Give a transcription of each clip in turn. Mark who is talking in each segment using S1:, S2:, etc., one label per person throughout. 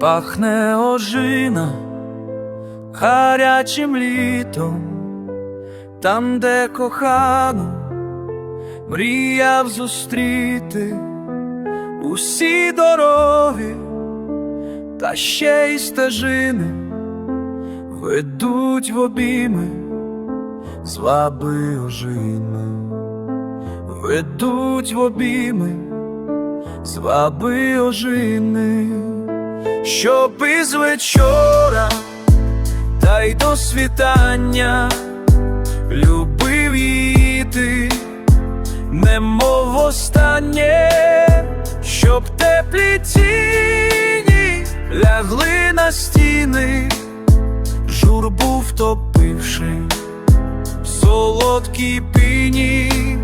S1: Пахне ожина гарячим літом, там, де кохану мріяв зустріти усі дороги, та ще й стежини ведуть в обійми, зваби ожини, ведуть в обійми, зваби ожини, щоб із вечора та й до світання любив її ти, немов останнє, щоб теплі тіні лягли на стіни, журбу втопивши в солодкій піні,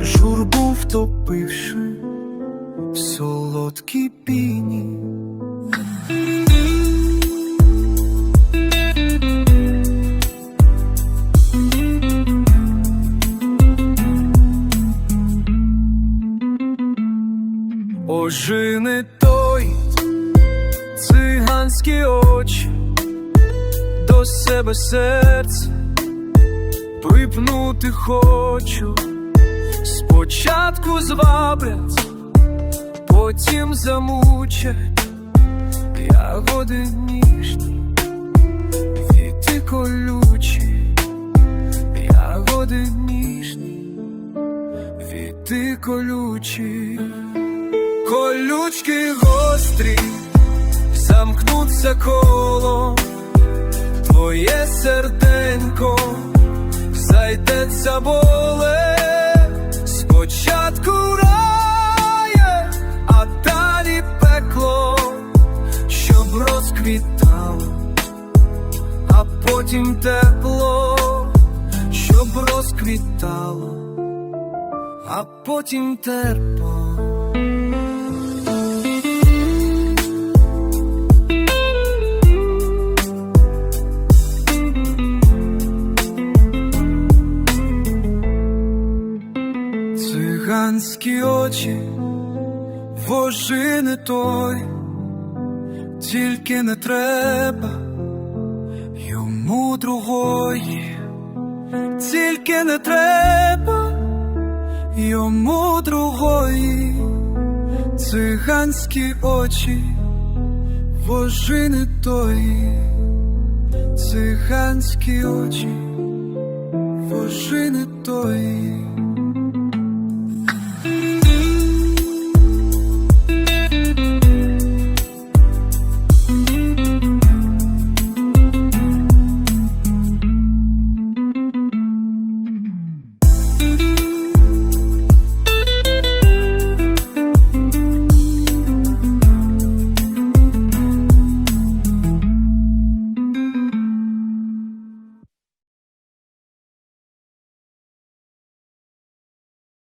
S1: журбу втопивши в солодкій піні. Ожини той. Циганські очі, до себе серце припнути хочу, спочатку зваблять, потім замучать. Ягоди ніжні, віти колючі, ягоди ніжні, віти колючі. Колючки гострі замкнуться коло, твоє серденько зайдеться боле, спочатку рає, а далі пекло, щоб розквітало, а потім тепло, щоб розквітало, а потім терпо. Циганські очі, вожи не той, тільки не треба йому другої, тільки не треба йому другої, циганські очі, вожи не той, циганські очі, вожи не той.